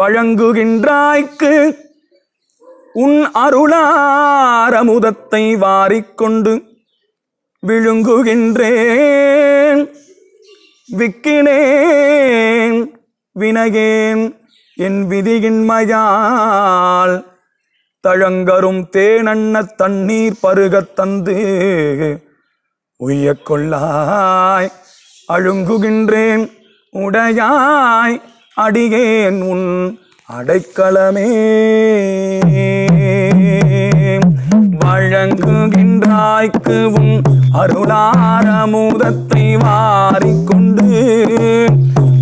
வழங்குகின்றாய்க்கு. உன் அருளாரமுதத்தை வாரிக்கொண்டு விழுங்குகின்றேன். விக்கினேன் வினகேன் என் விதியின்மையால் தழங்கரும் தேனண்ண தண்ணீர் பருகத் தந்து உய்யக் கொள்ளாய். அழுங்குகின்றேன் உடையாய். அடியேன் உன் அடைக்கலமே. வழங்குகின்றாய்க்கு உன் அருளாரமுதத்தை வாரிக்கொண்டு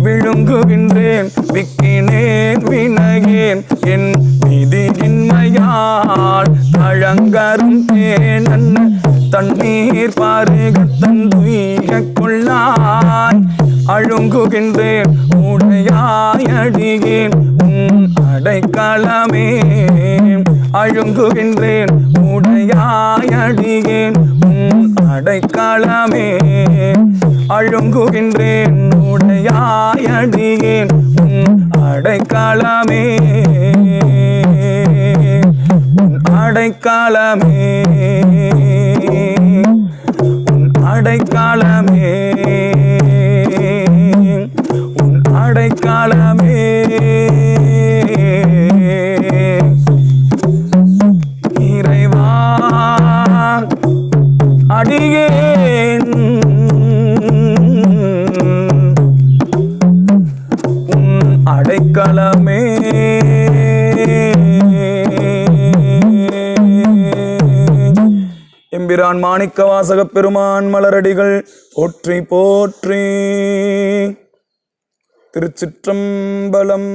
விழுங்குகின்றேன் விக்கினேன் வினகேன் என் விதியின்மையால் தழங்கரும் தேனன் தண்ணீர் பருகத் தந்துய்யக் கொள்ளாய். அழுங்குகின்றேன் உடையாயடியேன் உன் அடைக்கலமே. அழுங்குகின்றேன் உடையாயடியேன் உன் அடைக்கலமே. அழுங்குகின்றேன் உடையாயடியேன் உன் அடைக்கலமே. உன் அடைக்கலமே. உன் அடைக்கலமே. காலமே. இறைவா அடியேன். உன் அடைக்கலமே. எம்பிரான் மாணிக்க வாசகப் பெருமான் மலரடிகள் போற்றி போற்றி. திருச்சிற்றம்பலம்.